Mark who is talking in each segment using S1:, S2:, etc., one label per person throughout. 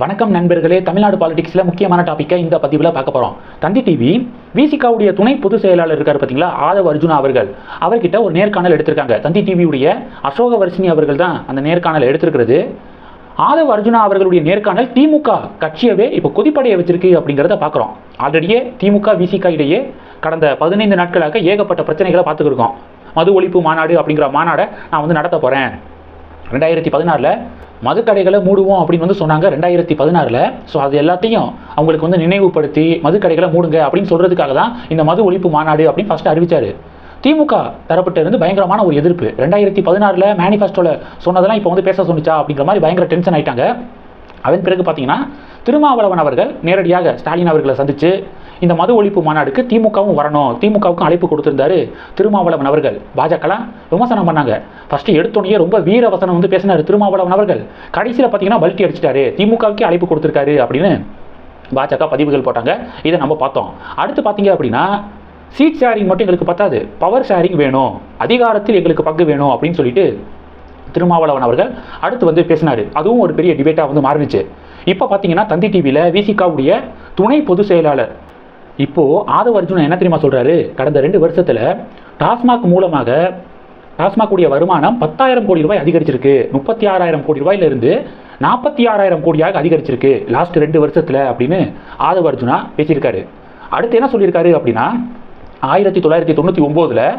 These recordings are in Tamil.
S1: வணக்கம் நண்பர்களே. தமிழ்நாடு பாலிடிக்ஸில் முக்கியமான டாப்பிக்கை இந்த பதிவில் பார்க்க போகிறோம் தந்தி டிவி விசிகாவுடைய துணை பொதுச் செயலாளர் இருக்கார் பார்த்தீங்களா ஆதவ் அர்ஜுனா அவர்கள். அவர்கிட்ட ஒரு நேர்காணல் எடுத்திருக்காங்க. தந்தி டிவியுடைய அசோக வர்ஷினி அவர்கள் தான் அந்த நேர்காணல் எடுத்திருக்கிறது. ஆதவ் அர்ஜுனா அவர்களுடைய நேர்காணல் திமுக கட்சியவே இப்போ கொதிப்படைய வச்சிருக்கு அப்படிங்கிறத பார்க்குறோம். ஆல்ரெடியே திமுக விசிகா இடையே கடந்த பதினைந்து நாட்களாக ஏகப்பட்ட பிரச்சனைகளை பார்த்துக்கிருக்கோம் மது ஒழிப்பு மாநாடு அப்படிங்கிற மாநாடை நான் வந்து நடத்த போகிறேன் ரெண்டாயிரத்தி பதினாறில் மதுக்கடைகளை மூடுவோம் அப்படின்னு வந்து சொன்னாங்க ரெண்டாயிரத்தி பதினாறில். ஸோ அது எல்லாத்தையும் அவங்களுக்கு வந்து நினைவுபடுத்தி மதுக்கடைகளை மூடுங்க அப்படின்னு சொல்கிறதுக்காக தான் இந்த மது ஒழிப்பு மாநாடு அப்படின்னு ஃபஸ்ட்டு அறிவிச்சார். திமுக தரப்பிட்ட இருந்து பயங்கரமான ஒரு எதிர்ப்பு. ரெண்டாயிரத்தி பதினாறில் மேனிஃபெஸ்டோவில் சொன்னதெல்லாம் இப்போ வந்து பேச சொன்னிச்சா அப்படிங்கிற மாதிரி பயங்கர டென்ஷன் ஆயிட்டாங்க. அதன் பிறகு பார்த்தீங்கன்னா திருமாவளவன் அவர்கள் நேரடியாக ஸ்டாலின் அவர்களை சந்தித்து இந்த மது ஒழிப்பு மாநாடுக்கு திமுகவும் வரணும். திமுகவுக்கும் அழைப்பு கொடுத்திருந்தாரு திருமாவளவன் அவர்கள். பாஜகலாம் விமர்சனம் பண்ணாங்க. ஃபர்ஸ்ட் எடுத்தோடனே ரொம்ப வீர வசனம் வந்து பேசினார் திருமாவளவன் அவர்கள். கடைசியில் பார்த்தீங்கன்னா பல்ட்டி அடிச்சிட்டாரு. திமுகவுக்கே அழைப்பு கொடுத்துருக்காரு அப்படின்னு பாஜக பதிவுகள் போட்டாங்க. இதை நம்ம பார்த்தோம். அடுத்து பார்த்தீங்க அப்படின்னா சீட் ஷேரிங் மட்டும் எங்களுக்கு பத்தாது. பவர் ஷேரிங் வேணும். அதிகாரத்தில் எங்களுக்கு பங்கு வேணும் அப்படின்னு சொல்லிட்டு திருமாவளவன் அவர்கள் அடுத்து வந்து பேசினார். அதுவும் ஒரு பெரிய டிபேட்டாக வந்து மாறினுச்சு. இப்போ பார்த்தீங்கன்னா தந்தி டிவியில் விசிகாவுடைய துணை பொதுச் செயலாளர் இப்போ ஆதவ அர்ஜுனன் என்ன தெரியுமா சொல்றாரு? கடந்த ரெண்டு வருஷத்துல டாஸ்மாக் மூலமாக டாஸ்மாக் உடைய வருமானம் பத்தாயிரம் கோடி ரூபாய் அதிகரிச்சிருக்கு. முப்பத்தி ஆறாயிரம் கோடி ரூபாயில இருந்து நாற்பத்தி ஆறாயிரம் கோடியாக அதிகரிச்சிருக்கு. லாஸ்ட் ரெண்டு வருஷத்துல அப்படின்னு ஆதவ அர்ஜுனா பேசியிருக்காரு. அடுத்து என்ன சொல்லியிருக்காரு அப்படின்னா ஆயிரத்தி தொள்ளாயிரத்தி தொண்ணூற்றி ஒம்போதில்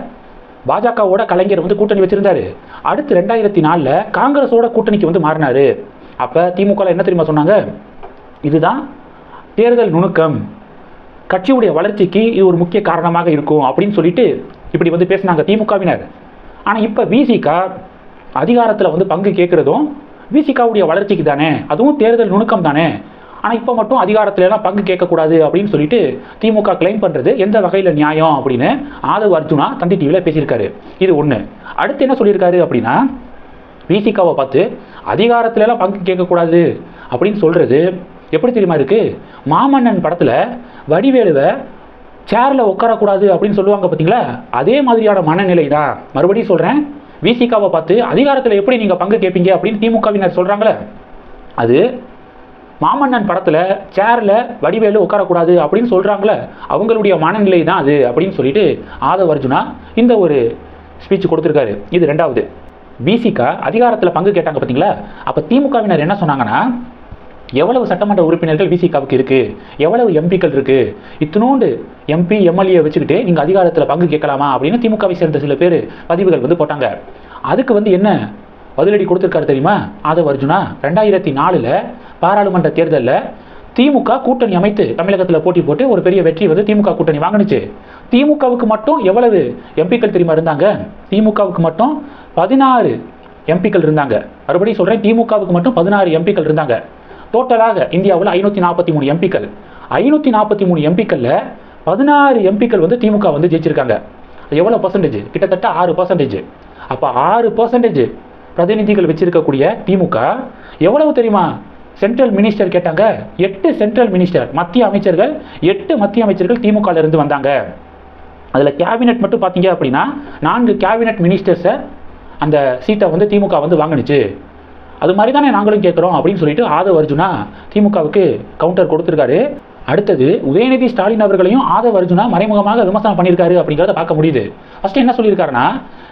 S1: பாஜகவோட கலைஞர் வந்து கூட்டணி வச்சிருந்தாரு. அடுத்து ரெண்டாயிரத்தி நாலில் காங்கிரஸோட கூட்டணிக்கு வந்து மாறினாரு. அப்போ திமுக என்ன தெரியுமா சொன்னாங்க? இதுதான் தேர்தல் நுணுக்கம். கட்சியுடைய வளர்ச்சிக்கு இது ஒரு முக்கிய காரணமாக இருக்கும் அப்படின்னு சொல்லிட்டு இப்படி வந்து பேசினாங்க திமுகவினர். ஆனால் இப்போ விசிகா அதிகாரத்தில் வந்து பங்கு கேட்குறதும் விசிகாவுடைய வளர்ச்சிக்கு தானே அதுவும் தேர்தல் நுணுக்கம் தானே. ஆனால் இப்போ மட்டும் அதிகாரத்தில்லாம் பங்கு கேட்கக்கூடாது அப்படின்னு சொல்லிட்டு திமுக கிளைம் பண்ணுறது எந்த வகையில் நியாயம் அப்படின்னு ஆதவ் அர்ஜுனா தந்தி டிவியில் பேசியிருக்காரு. இது ஒன்று அடுத்து என்ன சொல்லியிருக்காரு அப்படின்னா விசிகாவை பார்த்து அதிகாரத்திலலாம் பங்கு கேட்கக்கூடாது அப்படின்னு சொல்கிறது எப்படி தெரியுமா இருக்கு? மாமன்னன் படத்தில் வடிவேலுவை சேரில் உட்காரக்கூடாது அப்படின்னு சொல்லுவாங்க பார்த்தீங்களா அதே மாதிரியான மனநிலை தான் மறுபடியும் சொல்கிறேன் விசிகாவை பார்த்து அதிகாரத்தில் எப்படி நீங்கள் பங்கு கேட்பீங்க அப்படின்னு திமுகவினர் சொல்கிறாங்களே அது மாமன்னன் படத்தில் சேரில் வடிவேலு உட்காரக்கூடாது அப்படின்னு சொல்கிறாங்களே அவங்களுடைய மனநிலை தான் அது அப்படின்னு சொல்லிட்டு ஆதவ அர்ஜுனா இந்த ஒரு ஸ்பீச் கொடுத்துருக்காரு. இது ரெண்டாவது. பிசிகா அதிகாரத்தில் பங்கு கேட்டாங்க பார்த்தீங்களா அப்போ திமுகவினர் என்ன சொன்னாங்கன்னா எவ்வளவு சட்டமன்ற உறுப்பினர்கள் விசிகாவுக்கு இருக்குது எவ்வளவு எம்பிக்கள் இருக்குது இத்தினோண்டு எம்பி எம்எல்ஏ வச்சுக்கிட்டு நீங்கள் அதிகாரத்தில் பங்கு கேட்கலாமா அப்படின்னு திமுகவை சேர்ந்த சில பேர் பதிவுகள் வந்து போட்டாங்க. அதுக்கு வந்து என்ன பதிலடி கொடுத்துருக்காரு தெரியுமா? ஆதவ் அர்ஜுனா ரெண்டாயிரத்தி நாலில் பாராளுமன்ற தேர்தலில் திமுக கூட்டணி அமைத்து தமிழகத்தில் போட்டி போட்டு ஒரு பெரிய வெற்றி வந்து திமுக கூட்டணி வாங்கினுச்சு. திமுகவுக்கு மட்டும் எவ்வளவு எம்பிக்கள் தெரியுமா இருந்தாங்க? திமுகவுக்கு மட்டும் பதினாறு எம்பிக்கள் இருந்தாங்க. மறுபடியும் சொல்கிறேன் திமுகவுக்கு மட்டும் பதினாறு எம்பிக்கள் இருந்தாங்க. டோட்டலாக இந்தியாவில் ஐநூற்றி நாற்பத்தி மூணு எம்பிக்கள். ஐநூற்றி நாற்பத்தி மூணு எம்பிக்களில் பதினாறு எம்பிக்கள் வந்து திமுக வந்து ஜெயிச்சிருக்காங்க. எவ்வளோ பர்சன்டேஜ் கிட்டத்தட்ட ஆறு பர்சன்டேஜ் அப்போ ஆறு பர்சன்டேஜ் பிரதிநிதிகள் வச்சிருக்கக்கூடிய திமுக எவ்வளவு தெரியுமா? சென்ட்ரல் மினிஸ்டர் கேட்டாங்க எட்டு சென்ட்ரல் மினிஸ்டர் மத்திய அமைச்சர்கள் எட்டு மத்திய அமைச்சர்கள் திமுகல இருந்து வந்தாங்க. அதில் கேபினெட் மட்டும் பார்த்தீங்க அப்படின்னா நான்கு கேபினெட் மினிஸ்டர்ஸை அந்த சீட்டை வந்து திமுக வந்து வாங்கினுச்சு. அது மாதிரி தானே நாங்களும் கேட்குறோம் அப்படின்னு சொல்லிட்டு ஆதவ அர்ஜுனா திமுகவுக்கு கவுண்டர் கொடுத்துருக்காரு. அடுத்தது உதயநிதி ஸ்டாலின் அவர்களையும் ஆதவ அர்ஜுனா மறைமுகமாக விமர்சனம் பண்ணியிருக்காரு அப்படிங்கிறத பார்க்க முடியுது. ஃபர்ஸ்ட் என்ன சொல்லியிருக்காருன்னா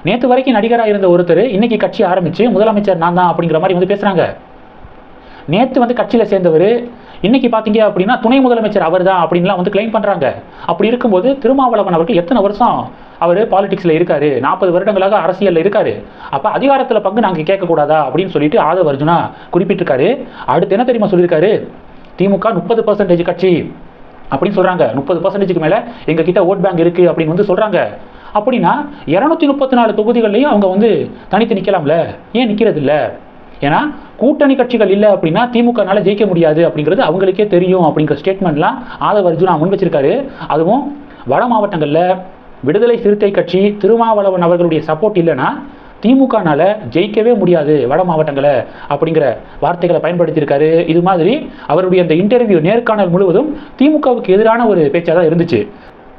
S1: நேற்று வரைக்கும் நடிகராக இருந்த ஒருத்தர் இன்னைக்கு கட்சி ஆரம்பிச்சு முதலமைச்சர் நான் தான் அப்படிங்கிற மாதிரி வந்து பேசுறாங்க. நேற்று வந்து கட்சியில் சேர்ந்தவர் இன்னைக்கு பார்த்தீங்க அப்படின்னா துணை முதலமைச்சர் அவர் தான் அப்படின்லாம் வந்து கிளைம் பண்ணுறாங்க அப்படி இருக்கும்போது திருமாவளவன் அவர்கள் எத்தனை வருஷம் அவர் பாலிடிக்ஸில் இருக்கார்? நாற்பது வருடங்களாக அரசியலில் இருக்கார். அப்போ அதிகாரத்தில் பங்கு நாங்கள் கேட்கக்கூடாதா அப்படின்னு சொல்லிட்டு ஆதவ அர்ஜுனா குறிப்பிட்டிருக்காரு. அடுத்து என்ன தெரியுமா சொல்லியிருக்காரு? திமுக முப்பது பர்சன்டேஜ் கட்சி அப்படின்னு சொல்கிறாங்க முப்பது பர்சன்டேஜுக்கு மேலே எங்கள் கிட்ட ஓட் பேங்க் இருக்குது அப்படின்னு வந்து சொல்கிறாங்க அப்படின்னா இரநூத்தி முப்பத்தி நாலு தொகுதிகள்லையும் அவங்க வந்து தனித்து நிற்கலாம்ல ஏன் நிற்கிறது இல்லை ஏன்னா கூட்டணி கட்சிகள் இல்லை அப்படின்னா திமுகனால ஜெயிக்க முடியாது அப்படிங்கிறது அவங்களுக்கே தெரியும் அப்படிங்கிற ஸ்டேட்மெண்ட்லாம் ஆதவ அர்ஜுனா முன் வச்சிருக்காரு. அதுவும் வட மாவட்டங்களில் விடுதலை சிறுத்தை கட்சி திருமாவளவன் அவர்களுடைய சப்போர்ட் இல்லைன்னா திமுகனால் ஜெயிக்கவே முடியாது வட மாவட்டங்களை அப்படிங்கிற வார்த்தைகளை பயன்படுத்தியிருக்காரு. இது மாதிரி அவருடைய அந்த இன்டர்வியூ நேர்காணல் முழுவதும் திமுகவுக்கு எதிரான ஒரு பேச்சாக தான் இருந்துச்சு.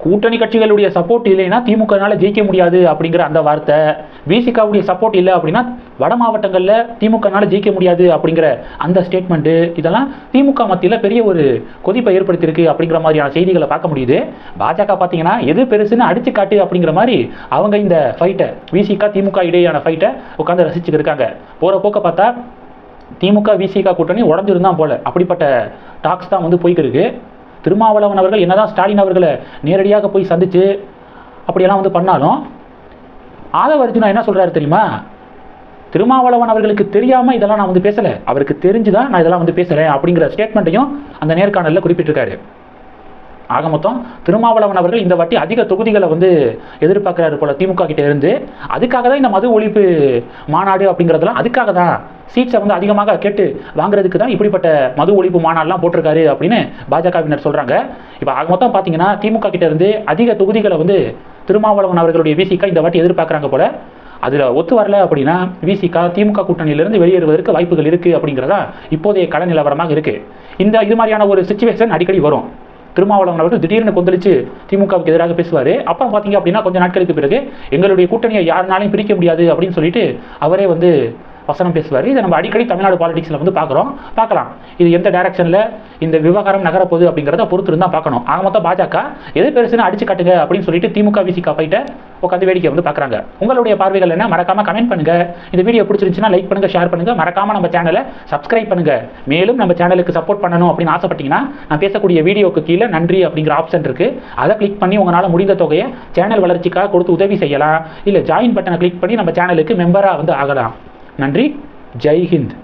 S1: கூட்டணி கட்சிகளுடைய சப்போர்ட் இல்லைன்னா திமுகனால ஜெயிக்க முடியாது அப்படிங்கிற அந்த வார்த்தை. விசிகாவுடைய சப்போர்ட் இல்லை அப்படின்னா வட மாவட்டங்களில் திமுகனால ஜெயிக்க முடியாது அப்படிங்கிற அந்த ஸ்டேட்மெண்ட்டு இதெல்லாம் திமுக மத்தியில் பெரிய ஒரு கொதிப்பை ஏற்படுத்தியிருக்கு அப்படிங்கிற மாதிரியான செய்திகளை பார்க்க முடியுது. பாஜக பார்த்தீங்கன்னா எது பெருசுன்னு அடிச்சு காட்டு அப்படிங்கிற மாதிரி அவங்க இந்த ஃபைட்டை விசிகா திமுக இடையேயான ஃபைட்டை உட்காந்து ரசிச்சுட்டு இருக்காங்க. போகிற போக்க பார்த்தா திமுக விசிகா கூட்டணி உடஞ்சிருந்தான் போல. அப்படிப்பட்ட டாக்ஸ் தான் வந்து போய்க்கிருக்கு. திருமாவளவன் அவர்கள் என்னதான் ஸ்டாலின் அவர்களை நேரடியாக போய் சந்திச்சு அப்படியெல்லாம் வந்து பண்ணாலும் ஆதவர்ஜுனா என்ன சொல்றாரு தெரியுமா? திருமாவளவன் அவர்களுக்கு தெரியாம இதெல்லாம் நான் வந்து பேசல. அவருக்கு தெரிஞ்சுதான் நான் இதெல்லாம் வந்து பேசுறேன் அப்படிங்கிற ஸ்டேட்மெண்ட்டையும் அந்த நேர்காணலில் குறிப்பிட்டிருக்காரு. ஆக மொத்தம் திருமாவளவன் அவர்கள் இந்த வாட்டி அதிக தொகுதிகளை வந்து எதிர்பார்க்குறாரு போல திமுக கிட்டே இருந்து. அதுக்காக தான் இந்த மது ஒழிப்பு மாநாடு அப்படிங்கிறதெல்லாம் அதுக்காக தான் சீட்ஸை வந்து அதிகமாக கேட்டு வாங்குறதுக்கு தான் இப்படிப்பட்ட மது ஒழிப்பு மாநாடுலாம் போட்டிருக்காரு அப்படின்னு பாஜகவினர் சொல்கிறாங்க இப்போ ஆக மொத்தம் பார்த்தீங்கன்னா திமுக கிட்டேருந்து அதிக தொகுதிகளை வந்து திருமாவளவன் அவர்களுடைய விசிகா இந்த வாட்டி எதிர்பார்க்குறாங்க போல. அதில் ஒத்து வரல அப்படின்னா விசிகா திமுக கூட்டணியிலிருந்து வெளியேறுவதற்கு வாய்ப்புகள் இருக்குது அப்படிங்கிறதா இப்போதைய கள நிலவரமாக இருக்குது இந்த இது மாதிரியான ஒரு சுச்சுவேஷன் அடிக்கடி வரும். திருமாவளவன் அவர்கள் திடீர்னு கொந்தளிச்சு திமுகவுக்கு எதிராக பேசுவார். அப்புறம் பார்த்தீங்க அப்படின்னா கொஞ்சம் நாட்களுக்கு பிறகு எங்களுடைய கூட்டணியை யாருனாலையும் பிரிக்க முடியாது அப்படின்னு சொல்லிட்டு அவரே வந்து வசனம் பேசுவார். இதை நம்ம அடிக்கடி தமிழ்நாடு பாலிடிக்ஸில் வந்து பார்க்குறோம். பார்க்கலாம். இது எந்த டேரக்ஷனில் இந்த விவகாரம் நகரப்போகுது அப்படிங்கிறத பொறுத்து இருந்தால் பார்க்கணும். ஆக மொத்தம் பாஜக எது பெருசுன்னு அடிச்சு காட்டுங்க அப்படின்னு சொல்லிட்டு திமுக விசிகா போயிட்டு உட்காந்து வேடிக்கை வந்து பார்க்குறாங்க. உங்களுடைய பார்வைகள் என்ன? மறக்காமல் கமெண்ட் பண்ணுங்கள் இந்த வீடியோ பிடிச்சிருந்துச்சுன்னா லைக் பண்ணுங்கள் ஷேர் பண்ணுங்கள் மறக்காமல் நம்ம சேனலை சப்ஸ்கிரைப் பண்ணுங்கள் மேலும் நம்ம சேனலுக்கு சப்போர்ட் பண்ணணும் அப்படின்னு ஆசைப்பட்டீங்கன்னா நான் பேசக்கூடிய வீடியோக்கு கீழே நன்றி அப்படிங்கிற ஆப்ஷன் இருக்குது அதை கிளிக் பண்ணி உங்களால் முடிந்த தொகையை சேனல் வளர்ச்சிக்காக கொடுத்து உதவி செய்யலாம். இல்லை ஜாயின் பட்டனை கிளிக் பண்ணி நம்ம சேனலுக்கு மெம்பராக வந்து ஆகலாம். நன்றி. ஜெய் ஹிந்த்.